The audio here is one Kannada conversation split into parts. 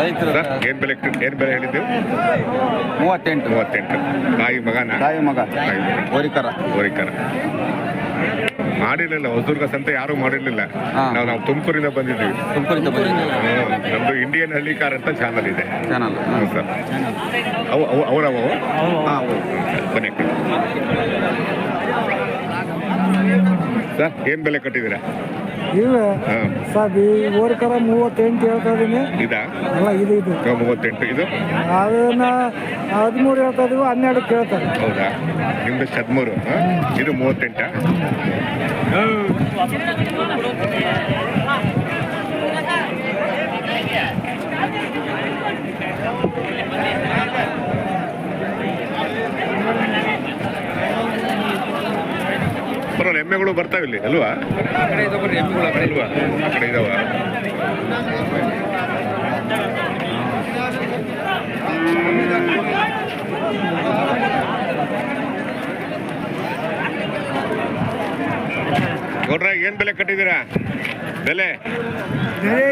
ರೈತರು ಸರ್ ಏನು ಬೆಲೆ ಏನು ಬೆಲೆ ಹೇಳಿದ್ದೆವು ಮೂವತ್ತೆಂಟು. ಮೂವತ್ತೆಂಟು. ತಾಯಿ ಮಗನ? ತಾಯಿ ಮಗ. ತಾಯಿ ಹೋರಿಕರ. ಹೋರಿಕರ. ಮಾಡಿರ್ಲಿಲ್ಲ ಹೊಸದುರ್ಗ ಸಂತೆ ಯಾರು ಮಾಡಿರ್ಲಿಲ್ಲ. ನಾವು ನಾವು ತುಮಕೂರಿಂದ ಬಂದಿದ್ದೀವಿ. ತುಮಕೂರಿಂದ ಬಂದಿದ್ದೀವಿ. ನಮ್ದು ಇಂಡಿಯನ್ ಹಳ್ಳಿ ಕಾರ್ ಅಂತ ಚಾನಲ್ ಇದೆ. Channel sir. ಅವು ಅವು ಅವರವು ಹಾಂ ಸರ್ ಏನು ಬೆಲೆ ಕಟ್ಟಿದ್ದೀರಾ? ಹಾಂ. ಸರ್ ಈ ಓರ್ಕರ ಮೂವತ್ತೆಂಟು ಹೇಳ್ತಾ ಇದೀನಿ. ಇದಾ? ಅಲ್ಲ ಇದು ಇದು. ಮೂವತ್ತೆಂಟು ಇದು? ಅದನ್ನ ಹದಿಮೂರು ಹೇಳ್ತಾ ಇದೀವಿ ಹನ್ನೆರಡು ಕೇಳ್ತಾರೆ. ಹೌದಾ? ನಿಮ್ದು ಹದಿಮೂರು ಇದು ಮೂವತ್ತೆಂಟ? ಪರವಾಗಿಲ್ಲ ಎಮ್ಮೆಗಳು ಬರ್ತಾವೆ ಇಲ್ಲಿ ಅಲ್ವಾ? ಅಲ್ವಾ ಆ ಕಡೆ ಇದಾವ. ನೋಡ್ರ ಏನ್ ಬೆಲೆ ಕಟ್ಟಿದ್ದೀರಾ? ಬೆಲೆ?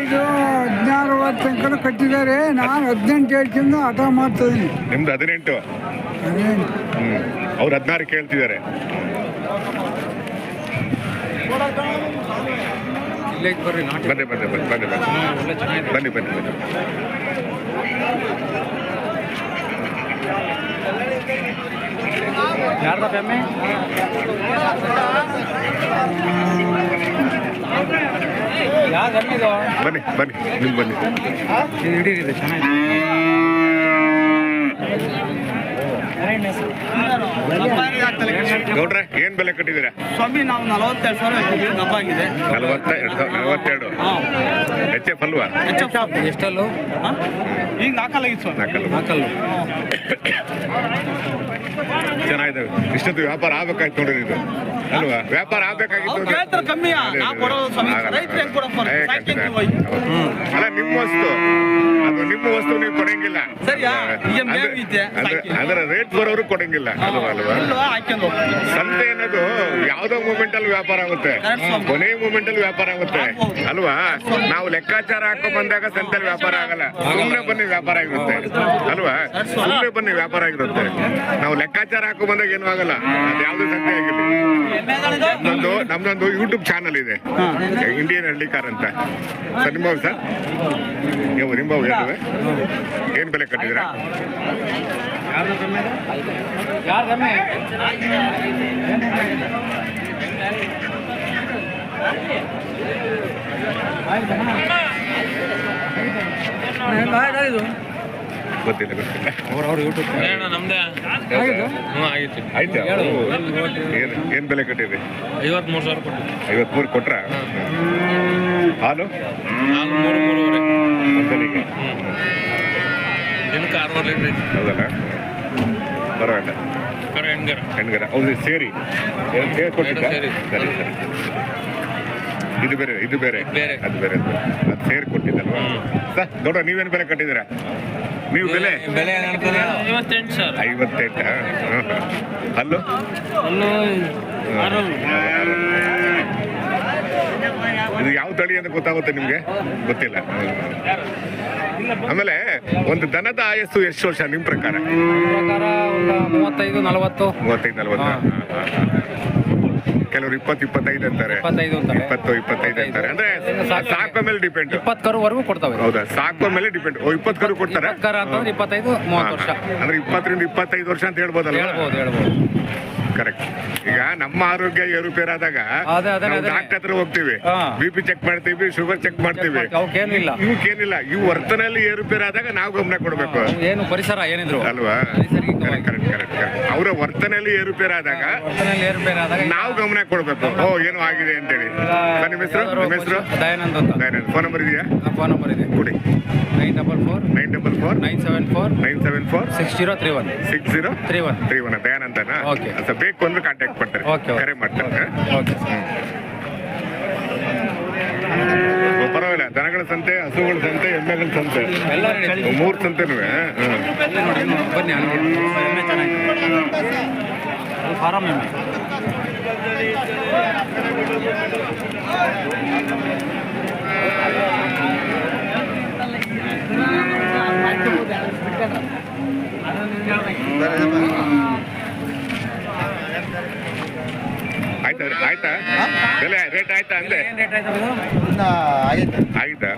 ಇದು ಹದಿನಾರು ತನಕ ಕಟ್ಟಿದ್ದಾರೆ. ನಾನು ಹದಿನೆಂಟು ಹೇಳ್ತೀನಿ ಹಠ ಮಾಡ್ತಾ ಇದ್ದೀನಿ. ನಿಮ್ದು ಹದಿನೆಂಟು? ಅವ್ರು ಹದಿನಾರು ಕೇಳ್ತಿದ್ದಾರೆ ಬನ್ನಿ ಬನ್ನಿ ಬನ್ನಿ ಬನ್ನಿ ಬನ್ನಿ. ಬನ್ನಿ ಬನ್ನಿ ಬನ್ನಿ. ಬನ್ನಿ ಬನ್ನಿ ನಿಮ್ ಬನ್ನಿ. ನೋಡ್ರೆ ಏನ್ ಬೆಲೆ ಕಟ್ಟಿದ್ದೀರಾ? ಸ್ವಾಮಿ ನಾವು ನಲವತ್ತೆರಡು ಸಾವಿರ ಆಗಿದೆ ನಲವತ್ತೆರಡು ನಲವತ್ತೆರಡು. ಎಚ್ ಎಫ್ ಅಲ್ವಾ ಎಚ್ ಎಫ್ ಈಗ ನಾಲ್ಕಲ್ಲಾಗಿತ್ತು ಸ್ವಾಮಿ. ಚೆನ್ನಾಗಿದ್ದಾವೆ ಇಷ್ಟೊತ್ತು ವ್ಯಾಪಾರ ಆಗ್ಬೇಕಾಯ್ತು ನೋಡ್ರಿ ಇದು. ಅಲ್ವಾ? ವ್ಯಾಪಾರ ಆಗ್ಬೇಕಾಗಿತ್ತು ಕಮ್ಮಿ ಅಲ್ಲ ನಿಮ್ಮ ವಸ್ತು. ಅದು ನಿಮ್ಮ ವಸ್ತು ನೀವು ಕೊಡಂಗಿಲ್ಲ. ಅಂದ್ರೆ ರೇಟ್ ಅಂದ್ರೆ ಕೊಡಂಗಿಲ್ಲ. ಅಲ್ವಾ? ಸಂತೆ ಅನ್ನೋದು ಯಾವ್ದೋ ಮೂಮೆಂಟ್ ಅಲ್ಲಿ ವ್ಯಾಪಾರ ಆಗುತ್ತೆ. ಕೊನೆ ಮೂಮೆಂಟ್ ಅಲ್ಲಿ ವ್ಯಾಪಾರ ಆಗುತ್ತೆ. ಅಲ್ವಾ? ನಾವು ಲೆಕ್ಕಾಚಾರ ಹಾಕೋ ಬಂದಾಗ ಸಂತೆ ವ್ಯಾಪಾರ ಆಗಲ್ಲ. ಸುಮ್ಮನೆ ಬನ್ನಿ ವ್ಯಾಪಾರ ಆಗಿರುತ್ತೆ. ಅಲ್ವಾ? ಸುಮ್ಮನೆ ಬನ್ನಿ ವ್ಯಾಪಾರ ಆಗಿರುತ್ತೆ. ನಾವು ಲೆಕ್ಕಾಚಾರ ಹಾಕೋ ಬಂದಾಗ ಏನು ಆಗಲ್ಲ. ಅದು ಯಾವ್ದು ಸಂತೆ ಆಗಿಲ್ಲ ನಮ್ದೊಂದು ನಮ್ದೊಂದು ಯೂಟ್ಯೂಬ್ ಚಾನಲ್ ಇದೆ. ಇಂಡಿಯನ್ ಹಳ್ಳಿಕಾರ್ ಅಂತ. ಸರ್ ನಿಮ್ಮ ಸರ್? ನೀವು ನಿಮ್ಮ ಏನು ಏನ್ ಬೆಲೆ ಕಟ್ಟಿದ್ದೀರಾ? ಗೊತ್ತಿಲ್ಲ ಗೊತ್ತಿಲ್ಲ ನಮ್ದೇ ಹ್ಞೂ ಆಗಿತ್ತು ಆಯ್ತಾ ಏನ್ ಏನ್ ಬೆಲೆ ಕಟ್ಟಿದ್ರಿ ಐವತ್ಮೂರು ಸಾವಿರ ಕೊಟ್ಟು ಐವತ್ಮೂರು ಕೊಟ್ರ? ಹಾಲು? ನಾನು ಮೂರು ಮೂರುವರೆ ದಿನಕ್ಕೆ ಆರುವರೆ ಲೀಟ್ರ್ ಐತಿ. ಹೌದಲ್ಲ? ಪರವಾಗಿಲ್ಲ. ಕಡೆ ಹೆಣ್ಗರ. ಹೆಣ್ಗರ. ಹೌದು ಸೇರಿ. ಎರಡು ಸೇರಿ ಕೊಟ್ಟಿದ್ದ ಸೇರಿ. ಸರಿ ಸರಿ. ಇದು ಬೇರೆ ಇದು ಬೇರೆ. ಬೇರೆ. ಅದು ಬೇರೆ ಅದು ಅದು ಸೇರಿ ಕೊಟ್ಟಿದ್ದಲ್ವಾ ಸರ್ ದೊಡ್ಡ ನೀವೇನು ಬೆಲೆ ಕಟ್ಟಿದ್ದೀರಾ? ನೀವು ಬೆಲೆ? ಬೆಲೆ ಏನಾಗ್ತದೆ ಐವತ್ತೆಂಟು ಸಾವಿರ. ಐವತ್ತೆಂಟ ಅಲ್ಲೂ ಅಲ್ಲೂ ಇದು ಯಾವ ತಳಿ ಅಂತ ಗೊತ್ತಾಗುತ್ತೆ ನಿಮ್ಗೆ? ಗೊತ್ತಿಲ್ಲ. ಆಮೇಲೆ ಒಂದು ದನದ ಆಯಸ್ಸು ಎಷ್ಟು ವರ್ಷ ನಿಮ್ ಪ್ರಕಾರ? ಮೂವತ್ತೈದು ನಲವತ್ತು. ಮೂವತ್ತೈದು ನಲ್ವತ್ತು. ಕೆಲವರು ಇಪ್ಪತ್ತು ಇಪ್ಪತ್ತೈದು ಅಂತಾರೆ. ಇಪ್ಪತ್ತು ಇಪ್ಪತ್ತೈದು ಅಂತಾರೆ. ಅಂದ್ರೆ ಸಾಕು. ಮೇಲೆ ಡಿಪೆಂಡ್ ಇಪ್ಪತ್ತು ಕರುವರೆಗೂ ಕೊಡ್ತಾವೆ. ಹೌದಾ? ಸಾಕೋ ಮೇಲೆ ಡಿಪೆಂಡ್ ಓ ಇಪ್ಪತ್ತು ಕರು ಕೊಡ್ತಾರೆ? ಇಪ್ಪತ್ತೈದು ಮೂವತ್ತು ವರ್ಷ. ಅಂದ್ರೆ ಇಪ್ಪತ್ತರಿಂದ ಇಪ್ಪತ್ತೈದು ವರ್ಷ ಅಂತ ಹೇಳ್ಬೋದಲ್ಲ ಹೇಳ್ಬೋದು ಹೇಳ್ಬೋದು. ಕರೆಕ್ಟ್ ಈಗ ನಮ್ಮ ಆರೋಗ್ಯ ಏರುಪೇರಾದಾಗ ಅದೇ, ಅದೇ, ಅದೇ. ಡಾಕ್ಟರ್ ಹತ್ರ ಹೋಗ್ತೀವಿ. ಹಾ. ಬಿ ಪಿ ಚೆಕ್ ಮಾಡ್ತೀವಿ ಶುಗರ್ ಚೆಕ್ ಮಾಡ್ತೀವಿ. ಅವಕ್ಕೇನಿಲ್ಲ ಇವಕ್ಕೇನಿಲ್ಲ ಇವು ವರ್ತನೆಯಲ್ಲಿ ಏರುಪೇರಾದಾಗ ನಾವು ಗಮನ ಕೊಡ್ಬೇಕು. ಏನು ಪರಿಸರ ಏನಿದ್ರು. ಅಲ್ವಾ? ನೈಸರ್ಗಿಕವಾಗಿ. ಕರೆಕ್ಟ್ ಕರೆಕ್ಟ್ ಕರೆಕ್ಟ್ ಅವರ ವರ್ತನೆಯಲ್ಲಿ ಏರುಪೇರಾದಾಗ ನಾವು ಗಮನ ಕೊಡ್ಬೇಕು. ಓ ಏನೋ ಆಗಿದೆ ಅಂತೇಳಿ. ಹೇಳಿ ನಿಮ್ಮ ಹೆಸರು? ನಿಮ್ಮ ಹೆಸರು? ದಯಾನಂದ್ ಅಂತ. ಫೋನ್ ನಂಬರ್ ಇದೆಯಾ? ಫೋನ್ ನಂಬರ್ ಇದೆ. ಕೊಡಿ. Nine double four double four nine seven four nine seven four six zero three one six zero three one three one ದಯಾನಂದನ okay ಅದು ಬೇಕು ಅಂದ್ರೆ ಕಾಂಟ್ಯಾಕ್ಟ್ ಮಾಡ್ತಾರೆ ಓಕೆ. ಕರೆ ಮಾಡ್ತಾರೆ. ಓಕೆ ಪರವಾಗಿಲ್ಲ. ದನಗಳ ಸಂತೆ ಹಸುಗಳ ಸಂತೆ ಎಮ್ಮೆಗಳ ಸಂತೆ. ಎಲ್ಲ. ಮೂರು ಸಂತೆನೂ ಬನ್ನಿ ಎಮ್ಮೆ ಅದು ಆಯ್ತಾ ಆಯ್ತಾ? ಬೆಲೆ ರೇಟ್ ಆಯ್ತಾ ಅಂದೆ? ಆಯ್ತಾ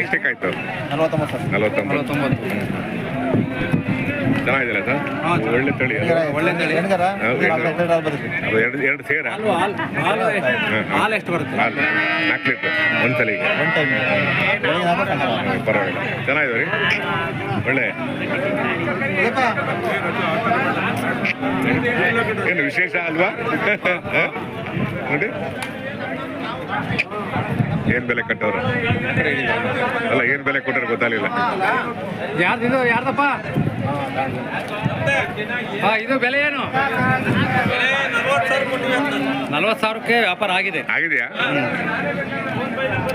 ಎಷ್ಟಕ್ಕೆ ಆಯ್ತು. ನಲವತ್ತೊಂಬತ್ತು. ನಲವತ್ತೊಂಬತ್ತು. ಚೆನ್ನಾಗಿದೆಯಲ್ಲ ಸರ್. ಒಳ್ಳೆ ತಳಿ ಒಳ್ಳೆ ತಳಿ. ಅದು ಎರಡು ಎರಡು ಸೇರ? ಹಾಲು ಎಷ್ಟು- ಬರುತ್ತೆ ಹಾಲು ನಾಲ್ಕು ಲೀಟ್ರ್ ಒಂದು ತಲೆ ಒನ್ ಟೈಮ್ ಬೆಳಗ್ಗೆ ನಾಲ್ಕು ಸಾಯಂಕಾಲ ಪರವಾಗಿಲ್ಲ. ಚೆನ್ನಾಗಿದೆ ರೀ? ಒಳ್ಳೆ. ಏನು ವಿಶೇಷ ಅಲ್ವಾ? ನೋಡಿ. ಏನ್ ಬೆಲೆ ಕಟ್ಟೋರು? ಅಲ್ಲ ಏನ್ ಬೆಲೆ ಕೊಟ್ಟರು ಗೊತ್ತಾಗಲಿಲ್ಲ. ಯಾರ್ದು ಇದು? ಯಾರ್ದಪ್ಪ? ಹಾ ಇದು ಬೆಲೆ ಏನು? ನಲ್ವತ್ತು ಸಾವಿರಕ್ಕೆ ವ್ಯಾಪಾರ ಆಗಿದೆ. ಆಗಿದೆಯಾ?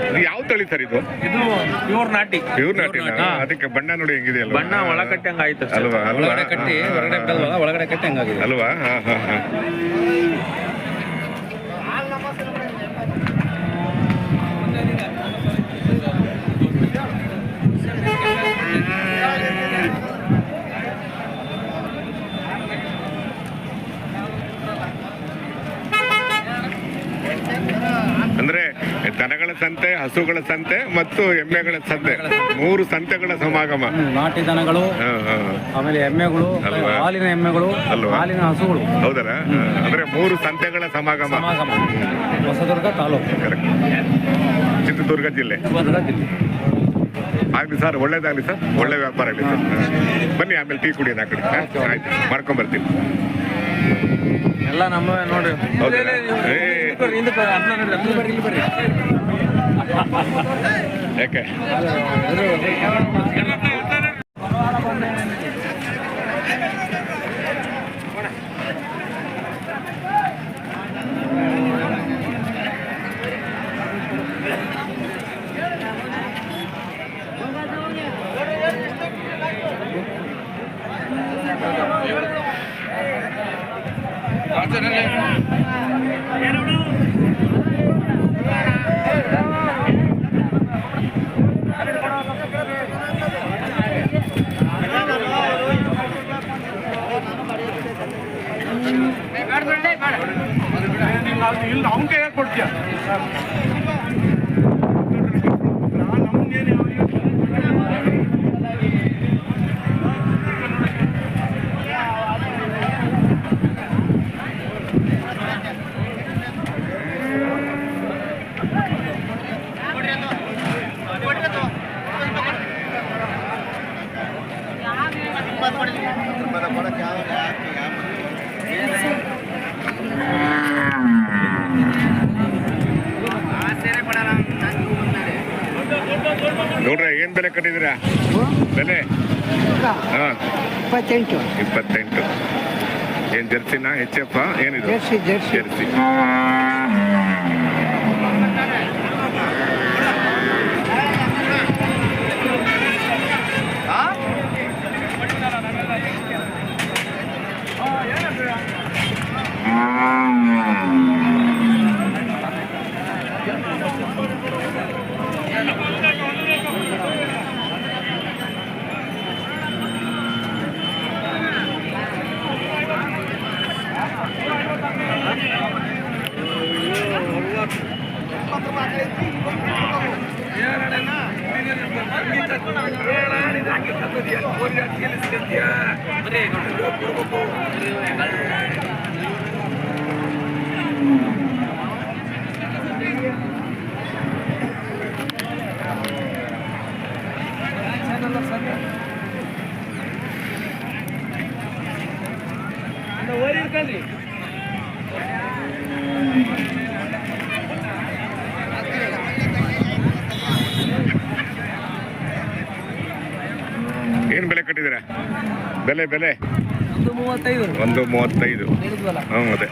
ಇದು ಯಾವ ತಳಿ ಸರ್ ಇದು? ಇದು ಪ್ಯೂರ್ ನಾಟಿ. ಇವ್ರ ನಾಟಿ ಅದಕ್ಕೆ ಬಣ್ಣ ನೋಡಿ ಹೆಂಗಿದೆ ಅಲ್ವಾ? ಬಣ್ಣ ಒಳಗಟ್ಟೆ ಹಂಗಾಯ್ತು ಅಲ್ವಾ ಅಲ್ವಾ? ಒಳಗಡೆ ಕಟ್ಟಿ ಹೊರಗಡೆ ಬಿಡಲ್ವಲ್ಲ ಒಳಗಡೆ ಕಟ್ಟಿ ಹಂಗಾಗಿದೆ. ಅಲ್ವಾ? ಹಾ ಹಾ ಹಾ ಅಂದ್ರೆ ದನಗಳ ಸಂತೆ ಹಸುಗಳ ಸಂತೆ ಮತ್ತು ಎಮ್ಮೆಗಳ ಸಂತೆ ಮೂರು ಸಂತೆಗಳ ಸಮಾಗಮ ನಾಟಿ ದನಗಳು. ಆಮೇಲೆ ಎಮ್ಮೆಗಳು? ಹಾಲಿನ ಎಮ್ಮೆಗಳು? ಹಾಲಿನ ಹಸುಗಳು ಹೌದಲ್ಲ. ಅಂದ್ರೆ ಮೂರು ಸಂತೆಗಳ ಸಮಾಗಮ ಸಮಾಗಮ ಹೊಸದುರ್ಗ ತಾಲೂಕು. ಚಿತ್ರದುರ್ಗ ಜಿಲ್ಲೆ ಚಿತ್ರದುರ್ಗ ಜಿಲ್ಲೆ ಆಗ್ಲಿ ಸರ್ ಒಳ್ಳೇದಾಗ್ಲಿ ಸರ್ ಒಳ್ಳೆ ವ್ಯಾಪಾರ ಆಗಲಿ ಸರ್ ಬನ್ನಿ ಆಮೇಲೆ ಟೀ ಕುಡಿಯೋದು ಆ ಕಡೆ ಆಯ್ತು ಮಾಡ್ಕೊಂಡ್ ಬರ್ತೀನಿ ಎಲ್ಲ ನಮ್ಮ ನೋಡಿ ಹೌದಾ? ಇಲ್ಲ ಅವ್ನಿಗೆ ಕೊಡ್ತೀಯ ನೋಡ್ರ ಏನ್ ಬೆಲೆ ಕಟ್ಟಿದಿರಾ ಬೆಲೆ? ಹಾ. ಇಪ್ಪತ್ತೆಂಟು. ಇಪ್ಪತ್ತೆಂಟು. ಏನ್ ಜರ್ಸಿನ? ಹೆಚ್ಚಪ್ಪ ಎಫ್ ಏನಿದು? ಜರ್ಸಿ. ಜರ್ಸಿ ಜರ್ಸಿ ಏನ್ ಬೆಲೆ ಕಟ್ಟಿದ್ದೀರಾ ಬೆಲೆ ಬೆಲೆ? ಒಂದು ಮೂವತ್ತೈದು. ಹ್ಞೂ ಅದೇ.